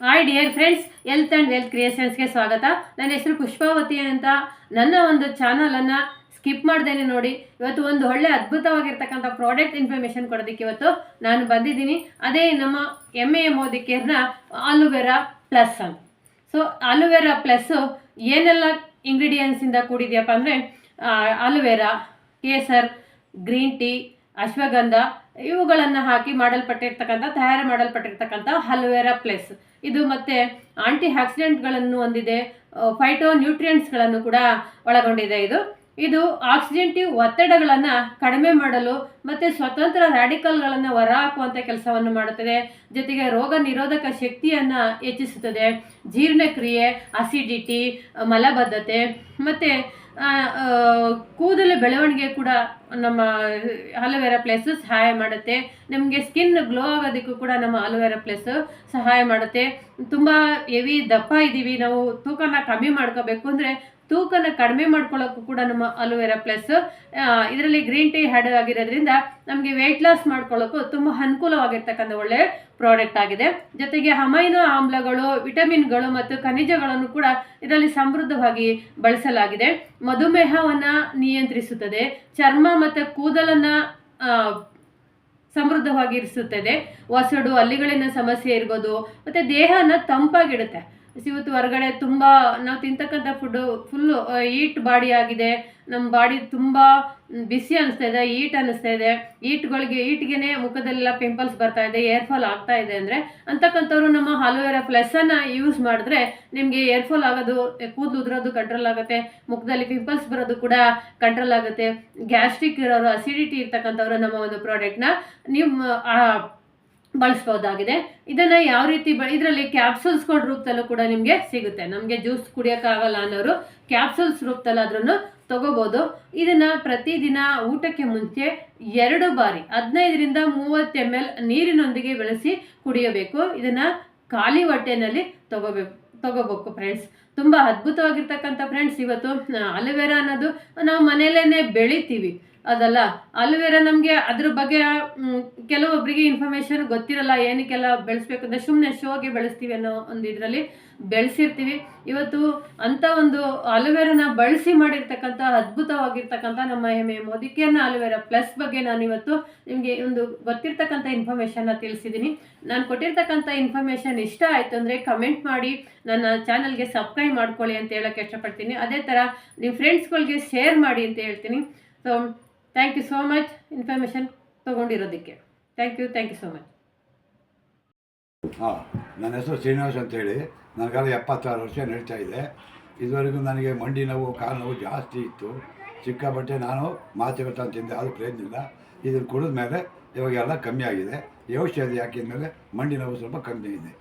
Hi dear friends health and wealth ಕ್ರಿಯೇಷನ್ಸ್ಗೆ ಸ್ವಾಗತ. ನನ್ನ ಹೆಸರು ಪುಷ್ಪಾವತಿ ಅಂತ. ನನ್ನ ಒಂದು ಚಾನಲನ್ನು ಸ್ಕಿಪ್ ಮಾಡ್ದೇನೆ ನೋಡಿ. ಇವತ್ತು ಒಂದು ಒಳ್ಳೆ ಅದ್ಭುತವಾಗಿರ್ತಕ್ಕಂಥ ಪ್ರಾಡಕ್ಟ್ ಇನ್ಫಾರ್ಮೇಷನ್ ಕೊಡೋದಕ್ಕೆ ಇವತ್ತು ನಾನು ಬಂದಿದ್ದೀನಿ. ಅದೇ ನಮ್ಮ ಎಂ ಎ ಮೋದಿ ಕೇರ್ನ aloe vera plus so aloe vera plus ಏನೆಲ್ಲ ಇಂಗ್ರೀಡಿಯೆಂಟ್ಸಿಂದ ಕೂಡಿದೆಯಪ್ಪ ಅಂದರೆ ಆಲುವೆರಾ ಕೇಸರ್ ಗ್ರೀನ್ ಟೀ ಅಶ್ವಗಂಧ, ಇವುಗಳನ್ನು ಹಾಕಿ ಮಾಡಲ್ಪಟ್ಟಿರ್ತಕ್ಕಂಥ, ತಯಾರು ಮಾಡಲ್ಪಟ್ಟಿರ್ತಕ್ಕಂಥ ಹಲ್ವೇರಾ ಪ್ಲಸ್. ಇದು ಮತ್ತೆ ಆಂಟಿ ಆಕ್ಸಿಡೆಂಟ್ಗಳನ್ನು ಹೊಂದಿದೆ ಫೈಟೋ ನ್ಯೂಟ್ರಿಯೆಂಟ್ಸ್ಗಳನ್ನು ಕೂಡ ಒಳಗೊಂಡಿದೆ ಇದು. ಇದು ಆಕ್ಸಿಡೆಂಟಿವ್ ಒತ್ತಡಗಳನ್ನು ಕಡಿಮೆ ಮಾಡಲು ಮತ್ತು ಸ್ವತಂತ್ರ ರ್ಯಾಡಿಕಲ್ಗಳನ್ನು ಹೊರಹಾಕುವಂಥ ಕೆಲಸವನ್ನು ಮಾಡುತ್ತದೆ. ಜೊತೆಗೆ ರೋಗ ನಿರೋಧಕ ಶಕ್ತಿಯನ್ನು ಹೆಚ್ಚಿಸುತ್ತದೆ. ಜೀರ್ಣಕ್ರಿಯೆ ಅಸಿಡಿಟಿ ಮಲಬದ್ಧತೆ, ಮತ್ತು ಕೂದಲು ಬೆಳವಣಿಗೆ ಕೂಡ ನಮ್ಮ ಅಲೋವೆರಾ ಪ್ಲಸ್ ಸಹಾಯ ಮಾಡುತ್ತೆ. ನಮಗೆ ಸ್ಕಿನ್ ಗ್ಲೋ ಆಗೋದಕ್ಕೂ ಕೂಡ ನಮ್ಮ ಅಲೋವೆರಾ ಪ್ಲಸ್ ಸಹಾಯ ಮಾಡುತ್ತೆ. ತುಂಬ ಹೆವಿ ದಪ್ಪ ಇದ್ದೀವಿ. ನಾವು ತೂಕನ ಕಮ್ಮಿ ಮಾಡ್ಕೋಬೇಕು ಅಂದರೆ ತೂಕನ ಕಡಿಮೆ ಮಾಡ್ಕೊಳ್ಳೋಕ್ಕೂ ಕೂಡ ನಮ್ಮ ಅಲೋವೆರಾ ಪ್ಲಸ್ ಇದರಲ್ಲಿ ಗ್ರೀನ್ ಟೀ ಹ್ಯಾಡ್ ಆಗಿರೋದ್ರಿಂದ ನಮಗೆ ವೆಯ್ಟ್ ಲಾಸ್ ಮಾಡ್ಕೊಳ್ಳೋಕ್ಕೂ ತುಂಬ ಅನುಕೂಲವಾಗಿರ್ತಕ್ಕಂಥ ಒಳ್ಳೆಯ ಪ್ರಾಡಕ್ಟ್ ಆಗಿದೆ. ಜೊತೆಗೆ ಅಮೈನೋ ಆಮ್ಲಗಳು, ವಿಟಮಿನ್ಗಳು ಮತ್ತು ಖನಿಜಗಳನ್ನು ಕೂಡ ಇದರಲ್ಲಿ ಸಮೃದ್ಧವಾಗಿ ಬಳಸಲಾಗಿದೆ. ಮಧುಮೇಹವನ್ನು ನಿಯಂತ್ರಿಸುತ್ತದೆ. ಚರ್ಮ ಮತ್ತು ಕೂದಲನ್ನು ಸಮೃದ್ಧವಾಗಿರಿಸುತ್ತದೆ ಒಸಡು ಹಲ್ಲಿಗಳಿನ ಸಮಸ್ಯೆ ಇರ್ಬೋದು, ಮತ್ತು ದೇಹನ ತಂಪಾಗಿಡುತ್ತೆ. ಇವತ್ತು ಹೊರಗಡೆ ತುಂಬ, ನಾವು ತಿಂತಕ್ಕಂಥ ಫುಡ್ಡು ಫುಲ್ಲು ಈಟ್ ಬಾಡಿ ಆಗಿದೆ. ನಮ್ಮ ಬಾಡಿ ತುಂಬ ಬಿಸಿ ಅನಿಸ್ತಾ ಇದೆ ಈಟ್ ಅನ್ನಿಸ್ತಾ ಇದೆ. ಈಟ್ಗಳಿಗೆ ಈಟ್ಗೆ ಮುಖದಲ್ಲೆಲ್ಲ ಪಿಂಪಲ್ಸ್ ಬರ್ತಾ ಇದೆ ಏರ್ ಫಾಲ್ ಆಗ್ತಾ ಇದೆ ಅಂದರೆ ಅಂತಕ್ಕಂಥವ್ರು ನಮ್ಮ ಅಲೋವೆರಾ ಪ್ಲಸ್ಸನ್ನು ಯೂಸ್ ಮಾಡಿದ್ರೆ ನಿಮಗೆ ಏರ್ ಫಾಲ್ ಆಗೋದು, ಕೂದಲು ಉದುರೋದು ಕಂಟ್ರೋಲ್ ಆಗುತ್ತೆ. ಮುಖದಲ್ಲಿ ಪಿಂಪಲ್ಸ್ ಬರೋದು ಕೂಡ ಕಂಟ್ರೋಲ್ ಆಗುತ್ತೆ. ಗ್ಯಾಸ್ಟ್ರಿಕ್ ಇರೋರು ಅಸಿಡಿಟಿ ಇರ್ತಕ್ಕಂಥವ್ರು ನಮ್ಮ ಒಂದು ಪ್ರಾಡಕ್ಟ್ನ ನೀವು ಬಳಸ್ಬೋದಾಗಿದೆ. ಇದನ್ನು ಯಾವ ರೀತಿ ಬ ಇದರಲ್ಲಿ ಕ್ಯಾಪ್ಸೂಲ್ಸ್ಗಳ ರೂಪದಲ್ಲೂ ಕೂಡ ನಿಮಗೆ ಸಿಗುತ್ತೆ. ನಮಗೆ ಜ್ಯೂಸ್ ಕುಡಿಯೋಕ್ಕಾಗಲ್ಲ ಅನ್ನೋರು ಕ್ಯಾಪ್ಸೂಲ್ಸ್ ರೂಪದಲ್ಲಾದ್ರೂ ತಗೋಬೋದು. ಇದನ್ನು ಪ್ರತಿದಿನ ಊಟಕ್ಕೆ ಮುಂಚೆ ಎರಡು ಬಾರಿ, ಹದಿನೈದರಿಂದ ಮೂವತ್ತು ಎಂ ಎಲ್ ನೀರಿನೊಂದಿಗೆ ಬೆಳೆಸಿ ಕುಡಿಯಬೇಕು. ಇದನ್ನು ಖಾಲಿ ಹೊಟ್ಟೆನಲ್ಲಿ ತಗೋಬೇಕು ತಗೋಬೇಕು ಫ್ರೆಂಡ್ಸ್ ತುಂಬ ಅದ್ಭುತವಾಗಿರ್ತಕ್ಕಂಥ ಫ್ರೆಂಡ್ಸ್ ಇವತ್ತು. ಅಲೋವೆರಾ ಅನ್ನೋದು ನಾವು ಮನೆಯಲ್ಲೇ ಬೆಳಿತೀವಿ. ಅದಲ್ಲ. ಅಲೋವೆರಾ ನಮಗೆ ಅದ್ರ ಬಗ್ಗೆ ಕೆಲವೊಬ್ಬರಿಗೆ ಇನ್ಫಾರ್ಮೇಷನ್ ಗೊತ್ತಿರಲ್ಲ, ಏನಕ್ಕೆಲ್ಲ ಬೆಳೆಸ್ಬೇಕು ಅಂತ ಸುಮ್ಮನೆ ಶೋಗೆ ಬೆಳೆಸ್ತೀವಿ ಅನ್ನೋ ಒಂದು ಇದರಲ್ಲಿ ಬೆಳೆಸಿರ್ತೀವಿ. ಇವತ್ತು ಅಂಥ ಒಂದು ಅಲೋವೆರಾನ ಬಳಸಿ ಮಾಡಿರ್ತಕ್ಕಂಥ, ಅದ್ಭುತವಾಗಿರ್ತಕ್ಕಂಥ ನಮ್ಮ ಹೆಮ್ಮೆ ಮೋದಿಕೆಯನ್ನ ಅಲೋವೆರಾ ಪ್ಲಸ್ ಬಗ್ಗೆ ನಾನು ಇವತ್ತು ನಿಮಗೆ ಒಂದು ಗೊತ್ತಿರ್ತಕ್ಕಂಥ ಇನ್ಫಾರ್ಮೇಷನ್ನ ತಿಳಿಸಿದ್ದೀನಿ ನಾನು ಕೊಟ್ಟಿರ್ತಕ್ಕಂಥ ಇನ್ಫಾರ್ಮೇಷನ್ ಇಷ್ಟ ಆಯಿತು ಅಂದರೆ ಕಮೆಂಟ್ ಮಾಡಿ, ನನ್ನ ಚಾನಲ್ಗೆ ಸಬ್ಸ್ಕ್ರೈಬ್ ಮಾಡ್ಕೊಳ್ಳಿ ಅಂತ ಹೇಳೋಕ್ಕೆ ಇಷ್ಟಪಡ್ತೀನಿ. ಅದೇ ಥರ ನಿಮ್ಮ ಫ್ರೆಂಡ್ಸ್ಗಳಿಗೆ ಶೇರ್ ಮಾಡಿ ಅಂತ ಹೇಳ್ತೀನಿ. So thank you so much information ತೊಗೊಂಡಿರೋದಕ್ಕೆ. Thank you thank you so much ಹಾಂ ನನ್ನ ಹೆಸರು ಶ್ರೀನಿವಾಸ್ ಅಂತೇಳಿ. ನನಗಾಲ ಎಪ್ಪತ್ತಾರು ವರ್ಷ ನಡೀತಾ ಇದೆ. ಇದುವರೆಗೂ ನನಗೆ ಮಂಡಿ ನೋವು ಕಾಲು ನೋವು ಜಾಸ್ತಿ ಇತ್ತು. ಸಿಕ್ಕಾಪಟ್ಟೆ ನಾನು ಮಾತುಕತೆ ತಿಂದೆ ಅದು ಪ್ರಯತ್ನ ಇಲ್ಲ. ಇದನ್ನು ಕುಡಿದ ಮೇಲೆ ಇವಾಗೆಲ್ಲ ಕಮ್ಮಿ ಆಗಿದೆ. ಔಷಧಿ ಹಾಕಿದ ಮೇಲೆ ಮಂಡಿ ನೋವು ಸ್ವಲ್ಪ ಕಮ್ಮಿ ಇದೆ.